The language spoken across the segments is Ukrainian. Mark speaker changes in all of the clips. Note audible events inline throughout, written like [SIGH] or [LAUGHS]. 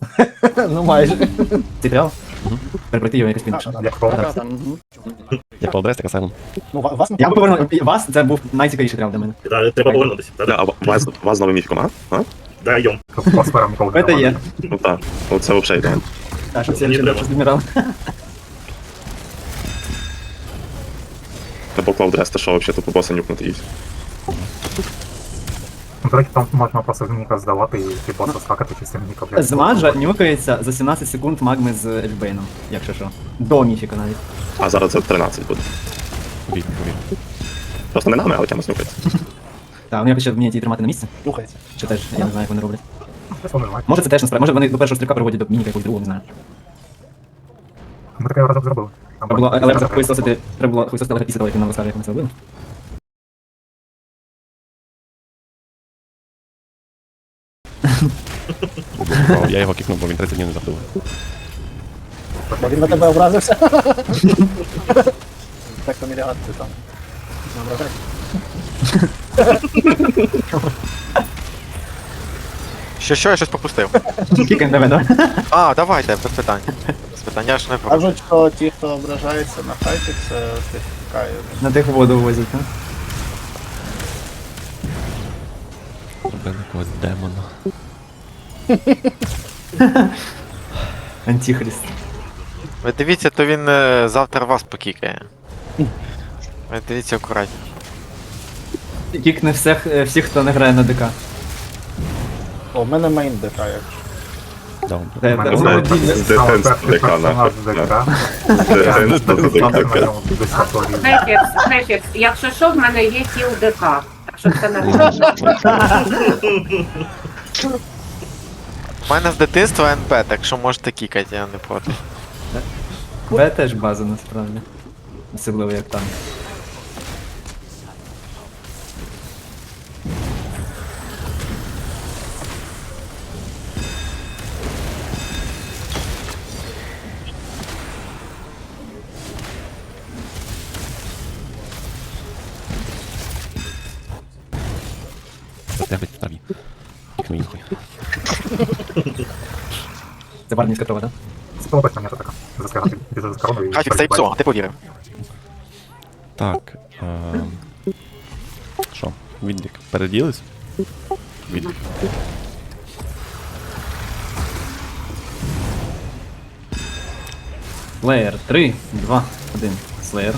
Speaker 1: [LAUGHS] Ну майже. Ти прямо? Перебрати його якось пінше.
Speaker 2: Як провод.
Speaker 1: Так.
Speaker 3: Асайлом.
Speaker 1: Ну, ва- вас я б повернув. Вас це був найцікавіший трав для мене.
Speaker 4: Да, Треба повернутися.
Speaker 3: Бля, а у вас, у вас новий міфіком, а? а?
Speaker 4: Да, йом.
Speaker 1: Це є.
Speaker 3: Ну так. Оце взагалі ідеально.
Speaker 1: Так, щоб всі
Speaker 4: Мені треба.
Speaker 1: змірали.
Speaker 3: Або Клаудрес, та що взагалі тут боса нюкнути їсть.
Speaker 2: Ну, До речі, там можна просто Ніка здавати і ти боса скакати чисто Ніка, блядь.
Speaker 1: Змаджа нюкається за 17 секунд магми з Ельфбейном, якщо що. До міфіка навіть.
Speaker 3: А зараз це 13 буде.
Speaker 5: Повір, повір.
Speaker 3: Просто не нами, але чимось нюкається.
Speaker 1: Так, вони якось ще вміють її тримати на місці.
Speaker 6: Рухається.
Speaker 1: Чи теж, я не знаю, як вони роблять.
Speaker 2: Вони.
Speaker 1: Може це теж насправді, може вони до першого стріка переводять до мініка якогось другого, не знаю.
Speaker 2: Ми таке разом зробили.
Speaker 1: Треба було, але треба хуйсосити, треба було хуйсосити але після того, як він нам розкаже, як ми це робили.
Speaker 5: Бо Я його кикнув, бо він 30 днів не завдав.
Speaker 6: Бо він на тебе образився. Так фаміліат ти там. Не.
Speaker 7: Що, що, я щось пропустив.
Speaker 1: Кікаємо тебе, давай.
Speaker 7: А, давайте, без питань. Без питань, я ж не пропустив.
Speaker 6: Кажуть, що ті, хто ображається на хайпі, це щось тікає.
Speaker 1: На тих воду возять, а?
Speaker 5: Зробили якогось демона. [LAUGHS]
Speaker 1: Антихрист.
Speaker 7: Ви дивіться, то він е, завтра вас покікає. Ви дивіться акуратні.
Speaker 1: Кікне всіх, е, всіх, хто не грає на ДК.
Speaker 6: О, в мене мейн ДК, якщо.
Speaker 5: Да,
Speaker 1: Те-
Speaker 2: У мене
Speaker 1: те-
Speaker 2: було
Speaker 1: те-
Speaker 3: Дефенс
Speaker 2: Але перший
Speaker 3: ДК,
Speaker 2: персонаж
Speaker 3: нахуй.
Speaker 2: ДК.
Speaker 3: Дефенс
Speaker 2: Я на
Speaker 3: ДК.
Speaker 2: ньому дистаторії.
Speaker 8: Хефікс, Хефікс, якщо що, в мене є кіл ДК. Так що це не [LAUGHS]
Speaker 7: У мене з дитинства НП, так що можете кікати, я не проти.
Speaker 1: Б теж база насправді. Особливо як танк. Це барнівська трава, так?
Speaker 2: Сподобається мені така. Заскарати. Біжу за короною. і
Speaker 7: Хафік, це псо, а ти повірив.
Speaker 5: Так. ем, Що? Відлік. Переділись? Відлік.
Speaker 1: Слеєр. 3, 2, 1. Слеєр.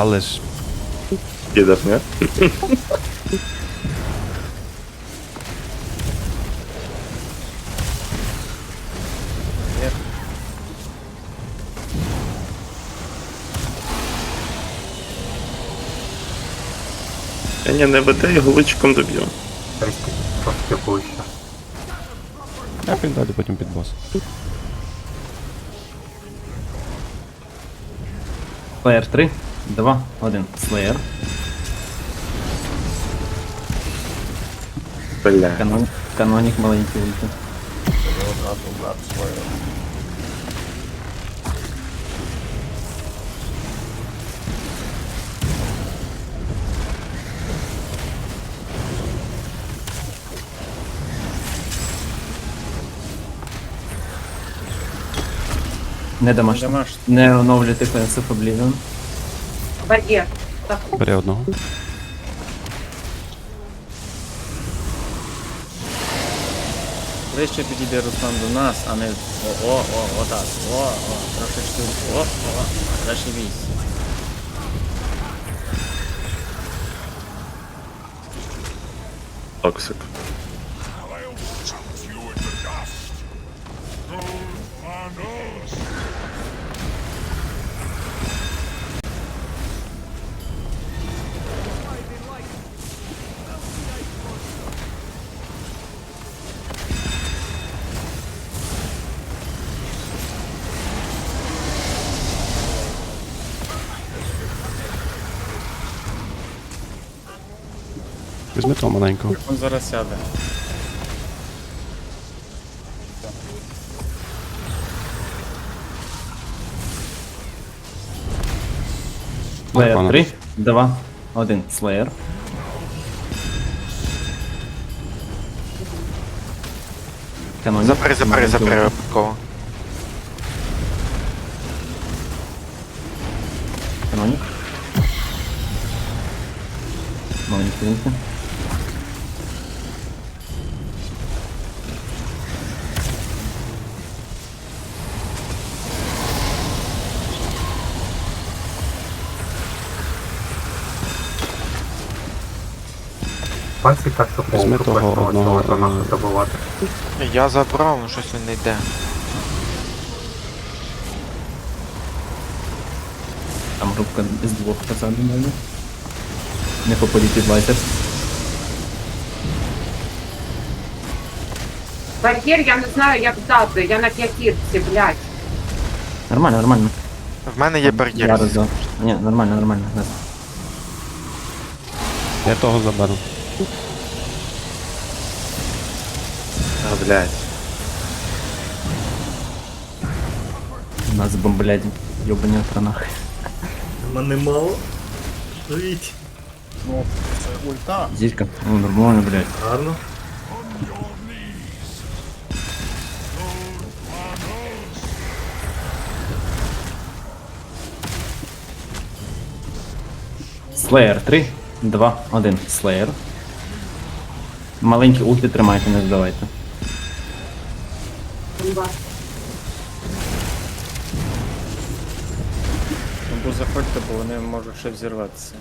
Speaker 5: Але ж
Speaker 3: Їдеш, ні? Я ні, не веде, його личком доб'ю.
Speaker 2: Трошки ближче.
Speaker 5: я піду далі потім під бос.
Speaker 1: Слеєр 3, 2, 1. Слеєр.
Speaker 3: Бля.
Speaker 1: Канон... Канонік маленький ульти. Не дамаш.
Speaker 6: Дамаш.
Speaker 1: Не оновлюйте of Oblivion.
Speaker 8: Бадє. Так,
Speaker 5: Бери одного.
Speaker 9: Ближче підійде Руслан до нас, а не о, о, о, отак. О, о, трошечки. О, о, зашибісь.
Speaker 3: Токсик.
Speaker 5: Візьми того маленького.
Speaker 9: Він зараз сяде.
Speaker 1: Слеєр
Speaker 5: Пане.
Speaker 1: 3, 2, 1. Слеєр. Канонік.
Speaker 7: Забери, забери, забери випадково.
Speaker 1: Канонік. Маленький вінки.
Speaker 2: Пальці так, що
Speaker 5: Візьми
Speaker 2: полку
Speaker 5: того одного, е.
Speaker 7: Я забрав, ну щось він не йде.
Speaker 1: Там групка з двох посадів мене. Не попадіть під лайтер.
Speaker 8: Бар'єр, я не знаю, як дати. Я на п'ятірці, блядь.
Speaker 1: Нормально, нормально.
Speaker 7: В мене є бар'єр.
Speaker 1: Зараз за. Ні, нормально, нормально.
Speaker 5: Я того заберу.
Speaker 3: Блядь.
Speaker 1: Нас бомблять йобані транах.
Speaker 9: Мене мало. Живіть.
Speaker 6: Ну, це ульта.
Speaker 1: Зілька. Ну, нормально, блядь.
Speaker 9: Гарно.
Speaker 1: Слеєр 3, 2, 1. Слеєр. Маленькі ульти тримайте, не здавайте.
Speaker 9: Ну бо заходьте, бо вони можуть ще взірватися.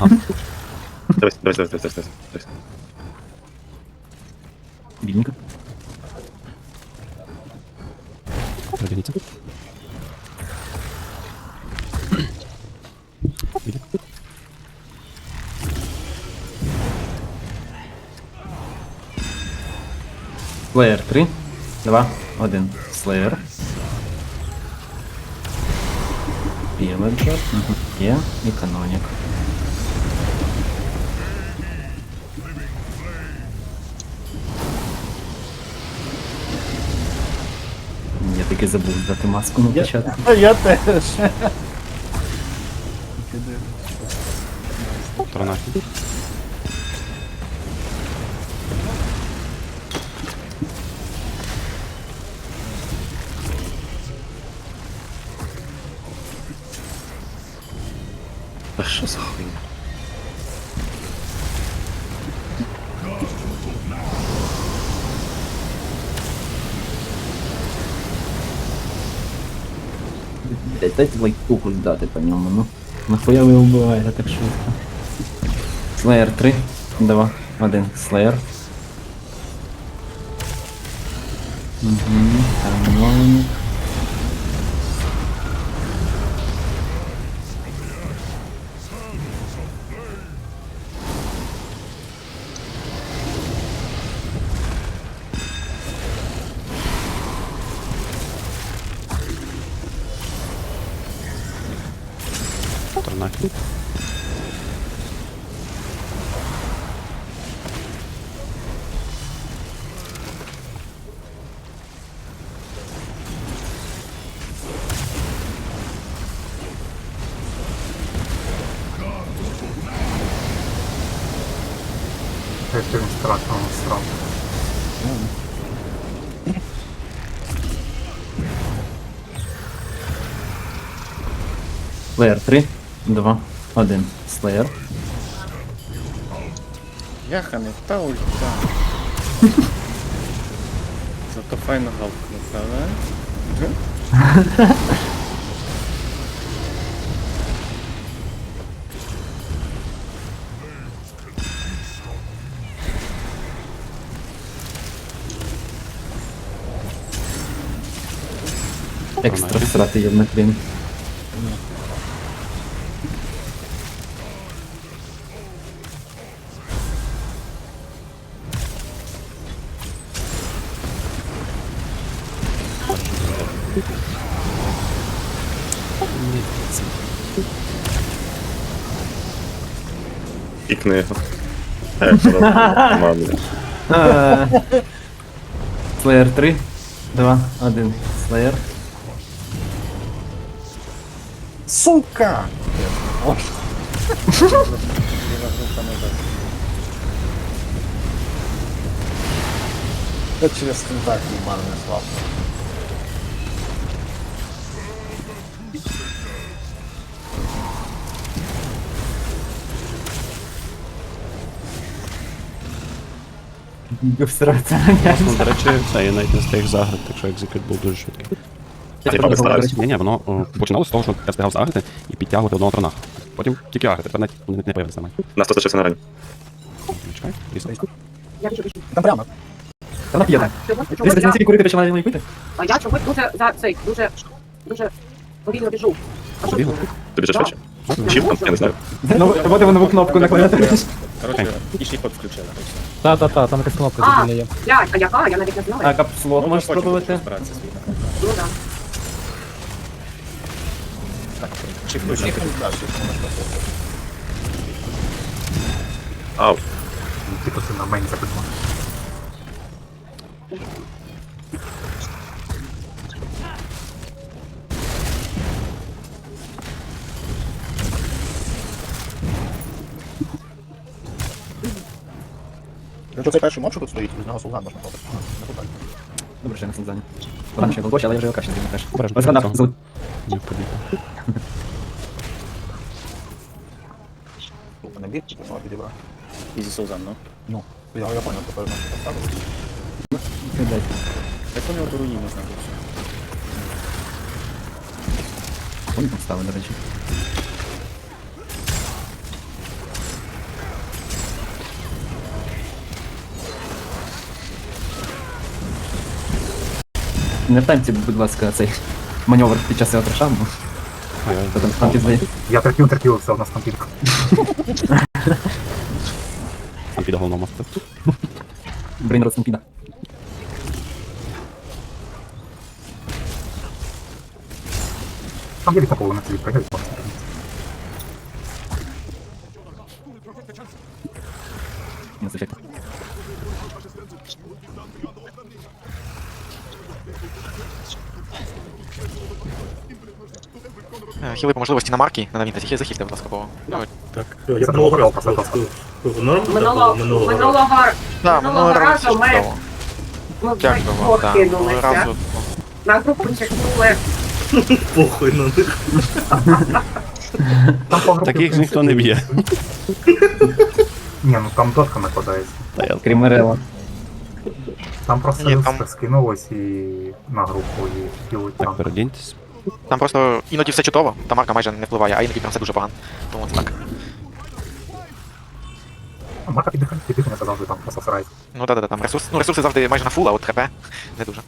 Speaker 5: Ага.
Speaker 3: Дивись, дивись, дивись, дивись, дивись, дивись.
Speaker 1: Бінька.
Speaker 5: Подивіться. Відік.
Speaker 1: Слеєр 3, 2, 1. Слеєр. Піледжер. Є. І канонік. Таки забув дати маску на початку.
Speaker 6: А [LAUGHS] я теж.
Speaker 5: Тронахи.
Speaker 1: Блять, дайте лайкуху дати по ньому, ну. Нахуя ви вбиваєте так швидко? Слеєр 3, 2, 1. Слеєр. Угу, канонік.
Speaker 2: Страшно насрав.
Speaker 1: Слеєр 3, 2, 1. Слеєр.
Speaker 9: Яха, не та ульта. Зато файно гавкнув, правда? [LAUGHS]
Speaker 1: Екстра срати є на крім.
Speaker 3: І книга.
Speaker 1: Slayer 3, 2, 1. Slayer.
Speaker 6: Сука! Я через контакт ебаный слаб.
Speaker 5: До речі, це я навіть не встиг заграти, так що екзекют був дуже швидкий.
Speaker 3: Я правда стараюсь.
Speaker 5: Ні, ні, воно о, починалося з того, що я встигав заграти і підтягувати одного трона. Потім тільки агрити, тепер навіть не, не появився на мене.
Speaker 3: Нас тут лишився на рані.
Speaker 5: Чекай,
Speaker 8: біжу.
Speaker 6: Там прямо.
Speaker 1: Та вона п'є так. Ти за ці курити почала не пити?
Speaker 8: А я чогось дуже за цей, дуже, дуже повільно біжу. А що
Speaker 5: Побігла?
Speaker 3: Ти біжиш
Speaker 8: Так.
Speaker 3: швидше? Чіп там? Я не знаю.
Speaker 1: Ну, роботи воно кнопку на клавіатурі.
Speaker 9: Коротше, і шліхот включили.
Speaker 4: Та-та-та, там якась кнопка
Speaker 8: А,
Speaker 4: дебільна є.
Speaker 8: блядь, а яка? Я навіть не знала.
Speaker 1: А капслот
Speaker 9: Ну,
Speaker 1: можеш спробувати?
Speaker 8: Ну да.
Speaker 9: Чи включити?
Speaker 3: Ау.
Speaker 2: Типу ти на мені запитав.
Speaker 6: Якщо цей перший мод, що тут стоїть, з нього сулган можна попити. Не туди.
Speaker 1: Добре, що я на сензані. Вона ще голбочі, але я вже його краще не теж.
Speaker 5: Обережно,
Speaker 1: Ось вона
Speaker 5: цього.
Speaker 6: Тупо не бір, типу, ну, підібрав.
Speaker 9: Ізі Сузан, ну.
Speaker 6: Ну, я, я понял, тепер можна поставити.
Speaker 1: Блядь.
Speaker 9: Так у нього до руїни можна бути.
Speaker 1: Вони там ставили, до речі. Не втаймте, будь ласка, цей маневр під час цього траша, бо
Speaker 5: Ой-ой.
Speaker 1: то там там пізде.
Speaker 2: Я терпів, терпів, все, у нас там пілька.
Speaker 5: Там піде головного мосту.
Speaker 1: Брейн Ростенпіда.
Speaker 2: Там є літа половина тобі пригають.
Speaker 1: Не
Speaker 7: Хіли по можливості на марки, на навінтесі. Хі захильте, будь ласка, бо... Ну,
Speaker 10: Так,
Speaker 2: Це
Speaker 10: я минулого разу
Speaker 2: просто, просто.
Speaker 10: норм
Speaker 8: Минулого,
Speaker 10: минулого разу.
Speaker 8: минулого,
Speaker 7: Да,
Speaker 8: минулого
Speaker 7: минулого разу
Speaker 8: разу
Speaker 7: все
Speaker 8: ми,
Speaker 7: чудово.
Speaker 8: ми
Speaker 7: Дякую вам,
Speaker 8: вдвох
Speaker 7: так. Минулого
Speaker 8: кинулися.
Speaker 7: разу...
Speaker 8: На групу чекнули. [LAUGHS]
Speaker 10: Похуй на них.
Speaker 2: Там по групі,
Speaker 5: Таких
Speaker 2: в принципі,
Speaker 5: ніхто не б'є.
Speaker 2: Ні, ну там дошка накладається.
Speaker 5: Та я
Speaker 1: Крім Мерела.
Speaker 2: Там просто
Speaker 7: Ні,
Speaker 2: люстра
Speaker 7: там-
Speaker 2: скинулось і на групу і кілить
Speaker 5: так
Speaker 2: там.
Speaker 5: передіньтесь.
Speaker 7: Там просто іноді все чудово, та марка майже не впливає, а іноді прям все дуже погано. Тому це так.
Speaker 2: А Марка піддихання, піддихання завжди там просто срать.
Speaker 7: Ну да-да-да, там ресурс, ну ресурси завжди майже на фул, а от ХП не дуже.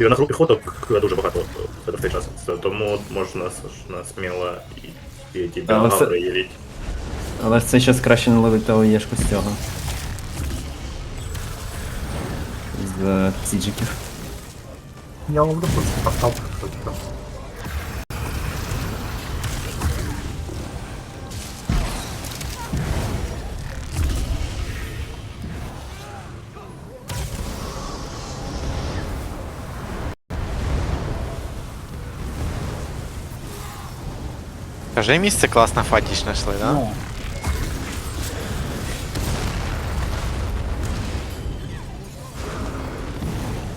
Speaker 10: І на групі фото дуже багато в цей час. Тому можна сміло і, і ті
Speaker 1: Але це-
Speaker 10: аури, і.
Speaker 1: Але ж це щас краще не ловити ОЄшку з цього. З е, сіджиків.
Speaker 2: Я ловлю просто поставку, що типу.
Speaker 7: Кажи місце класно фатіч знайшли, да?
Speaker 6: Ну.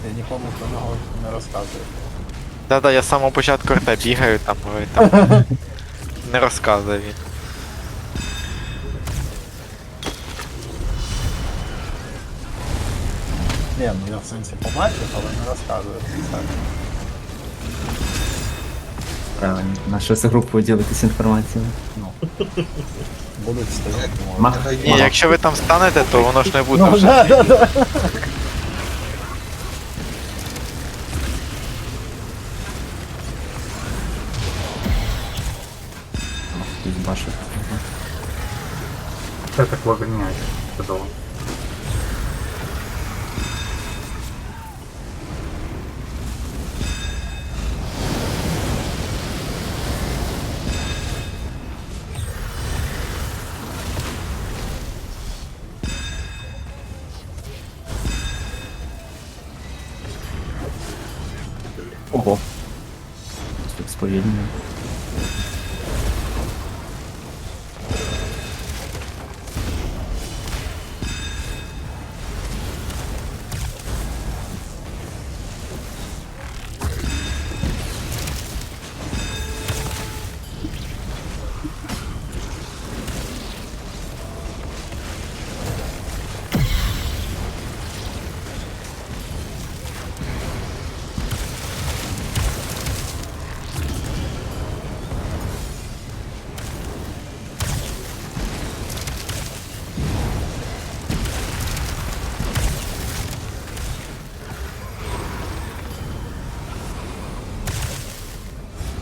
Speaker 6: Я нікому про нього не розказую.
Speaker 7: Да-да, я з самого початку РТ бігаю, там, говорить, там [LAUGHS] не розказує він.
Speaker 6: Ні, ну я в сенсі побачив, але не розказую.
Speaker 1: Правильно. На що це групу ділитися інформацією? [LAUGHS]
Speaker 6: будуть стояти. мовити.
Speaker 1: Мах.
Speaker 7: Ні, якщо ви там станете, то воно ж не буде
Speaker 6: Ну,
Speaker 7: вже.
Speaker 6: да, да, да.
Speaker 1: Башок.
Speaker 2: Це так вивільняє. Чудово.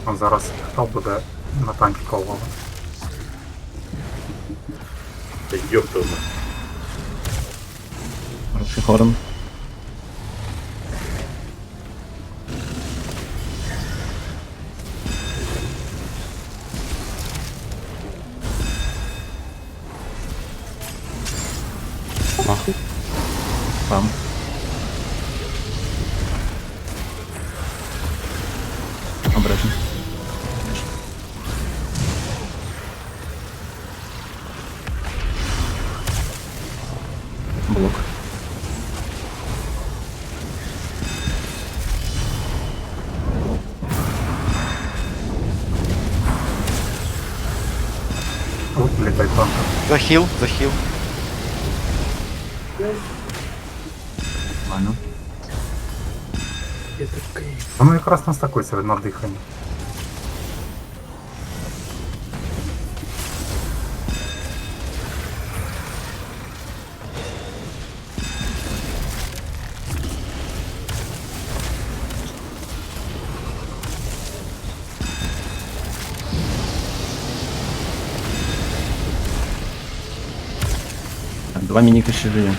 Speaker 2: Он зараз хто буде на танки колони.
Speaker 10: Та.
Speaker 1: Хороший хорн.
Speaker 2: Тут літай танк.
Speaker 7: Захіл, захіл.
Speaker 1: Нормально.
Speaker 2: Воно якраз нас такується на диханні.
Speaker 1: Два мініка ще живі.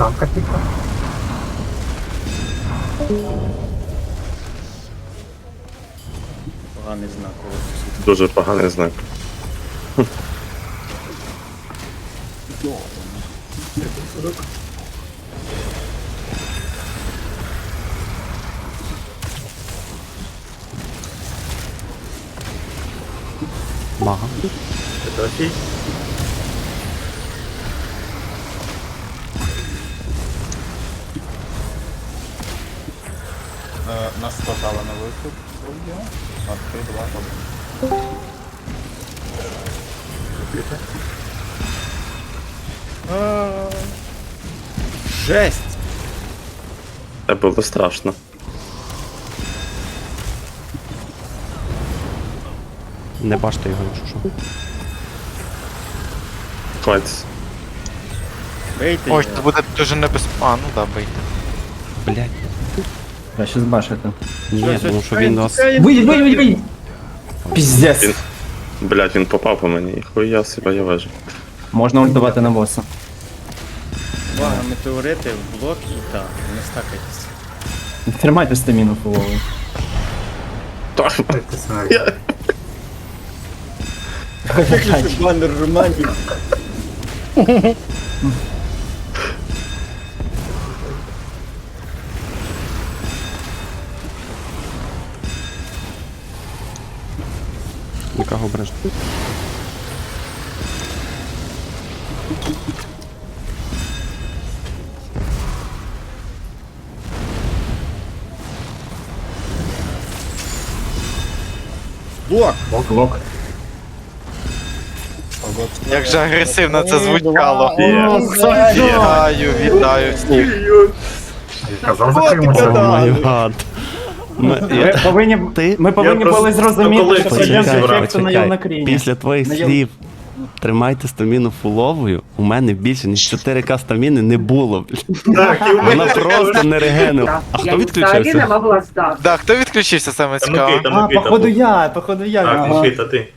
Speaker 2: Танка тільки.
Speaker 9: Поганий знак.
Speaker 3: Дуже поганий знак.
Speaker 5: Мага.
Speaker 10: Это
Speaker 6: Нас сказали на вихід. А 3, 2, 1.
Speaker 9: Жесть!
Speaker 3: Це було страшно.
Speaker 5: Не бачите його, якщо що.
Speaker 3: Хватить.
Speaker 9: Бийте
Speaker 7: Ой,
Speaker 9: його.
Speaker 7: це буде дуже небезпечно. А, ну да, бийте.
Speaker 5: Блять.
Speaker 1: Я щас башити.
Speaker 5: Ні, тому що він вас.
Speaker 1: Вийдь, вийдь, вийдь, вийдь! Піздець.
Speaker 3: Він- Блять, він попав по мені. Хуя себе я вижу.
Speaker 1: Можна ультувати на боса.
Speaker 9: Увага, метеорити в блок і так, не стакайтесь.
Speaker 1: Тримайте стаміну фулову.
Speaker 2: Ти сценарій.
Speaker 9: Банер романтик. [LAUGHS]
Speaker 5: Нікого обережно.
Speaker 9: Блок!
Speaker 2: Лок, лок.
Speaker 7: Як же агресивно це звучало. Вітаю, вітаю всіх.
Speaker 2: Я казав
Speaker 5: гад.
Speaker 1: Ми [LAUGHS] повинні,
Speaker 5: Ти?
Speaker 1: ми повинні були зрозуміти, що
Speaker 10: почекай,
Speaker 1: прийдемо з ефекту на Євнакріні.
Speaker 5: Після твоїх
Speaker 1: На
Speaker 5: слів тримайте стаміну фуловою, у мене більше ніж 4К стаміни не було. блін.
Speaker 10: Так, і у
Speaker 5: Вона
Speaker 10: мене
Speaker 5: просто не регенила. А
Speaker 8: Я
Speaker 5: хто
Speaker 8: взагалі не
Speaker 5: відключився?
Speaker 8: могла здати.
Speaker 7: Да, хто відключився саме цікаво?
Speaker 1: А, походу я, походу я.
Speaker 10: Так,
Speaker 1: Ага.
Speaker 10: Ти.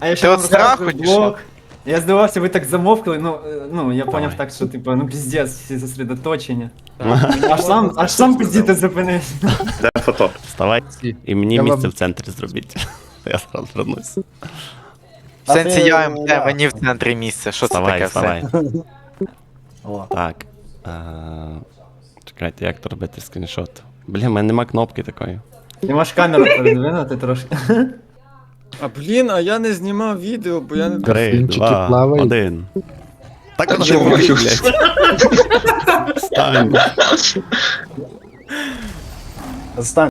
Speaker 1: А я
Speaker 7: Ти
Speaker 1: ще
Speaker 7: от
Speaker 1: вам
Speaker 7: страху
Speaker 1: розказую
Speaker 7: чи що?
Speaker 1: блок. Я здивався, ви так замовкли, ну, е, ну я поняв так, що типу, ну піздець, всі зосередоточені. Аж сам, аж сам пиздіти зупинився.
Speaker 3: Де фото?
Speaker 5: Вставай і мені місце в центрі зробіть. [LAUGHS] Я зразу вернусь.
Speaker 7: В сенсі я МТ, мені в центрі місце. Що це
Speaker 5: Вставай,
Speaker 7: таке
Speaker 5: вставай.
Speaker 7: все?
Speaker 5: Так. е, Чекайте, як то робити скріншот? Блін, в мене нема кнопки такої.
Speaker 1: Ти можеш камеру передвинути трошки. [LAUGHS]
Speaker 9: А блін, а я не знімав відео, бо я не
Speaker 5: Три, два, один. Так от чому, блядь? [LAUGHS] Стань.